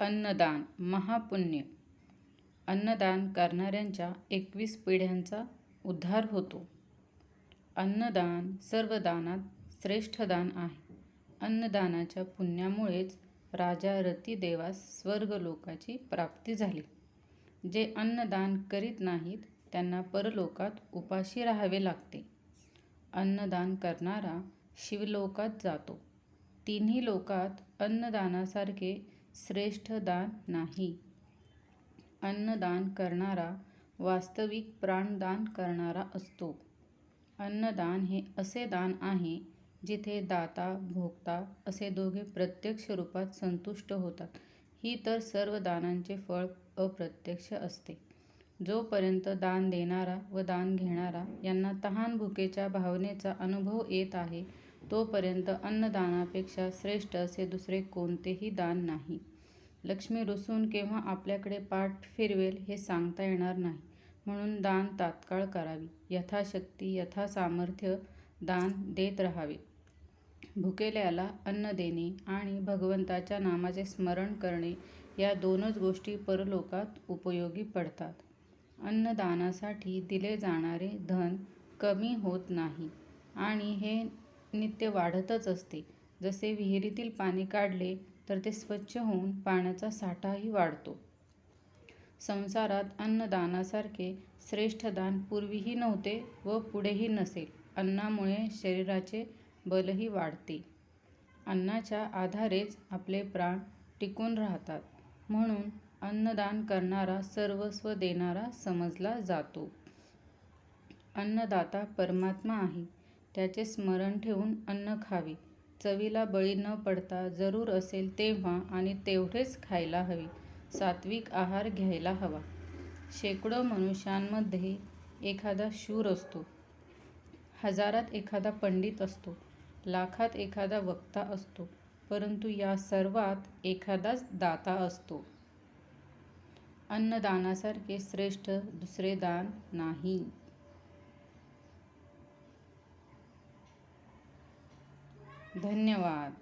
अन्नदान महापुण्य. अन्नदान करणाऱ्यांच्या एकवीस पिढ्यांचा उद्धार होतो. अन्नदान सर्व दानात श्रेष्ठ दान आहे. अन्नदानाच्या पुण्यामुळेच राजा रतिदेवास स्वर्गलोकाची प्राप्ती झाली. जे अन्नदान करीत नाहीत त्यांना परलोकात उपाशी राहावे लागते. अन्नदान करणारा शिवलोकात जातो. तिन्ही लोकात अन्नदानासारखे श्रेष्ठ दान नाही. अन्नदान करणारा वास्तविक प्राणदान करणारा असतो. अन्नदान हे असे दान आहे जिथे दाता भोगता असे दोघे प्रत्यक्ष रूपात संतुष्ट होतात. ही तर सर्व दानांचे फळ अप्रत्यक्ष असते. जोपर्यंत दान देणारा व दान घेणारा यांना तहान भुकेच्या भावनेचा अनुभव येत आहे तोपर्यंत अन्नदानापेक्षा श्रेष्ठ असे दुसरे कोणतेही दान नाही. लक्ष्मी रुसून केव्हा आपल्याकडे पाठ फिरवेल हे सांगता येणार नाही. म्हणून दान तात्काळ करावी. यथाशक्ती यथासामर्थ्य दान देत राहावे. भुकेल्याला अन्न देणे आणि भगवंताच्या नामाचे स्मरण करणे या दोनच गोष्टी परलोकात उपयोगी पडतात. अन्नदानासाठी दिले जाणारे धन कमी होत नाही आणि हे नित्य वाढतच असते. जसे विहिरीतील पाणी काढले तर ते स्वच्छ होऊन पाण्याचा साठाही वाढतो. संसारात अन्नदानासारखे श्रेष्ठ दान पूर्वीही नव्हते व पुढेही नसेल. अन्नामुळे शरीराचे बलही वाढते. अन्नाच्या आधारेच आपले प्राण टिकून राहतात. म्हणून अन्नदान करणारा सर्वस्व देणारा समजला जातो. अन्नदाता परमात्मा आहे. त्याचे स्मरण ठेवून अन्न खावे. चवीला बळी न पडता जरूर असेल तेव्हा आणि तेवढेच खायला हवे. सात्विक आहार घ्यायला हवा. शेकडो मनुष्यांमध्ये एखादा शूर असतो. हजारात एखादा पंडित असतो. लाखात एखादा वक्ता असतो. परंतु या सर्वात एखादाच दाता असतो. अन्नदानासारखे श्रेष्ठ दुसरे दान नाही. धन्यवाद.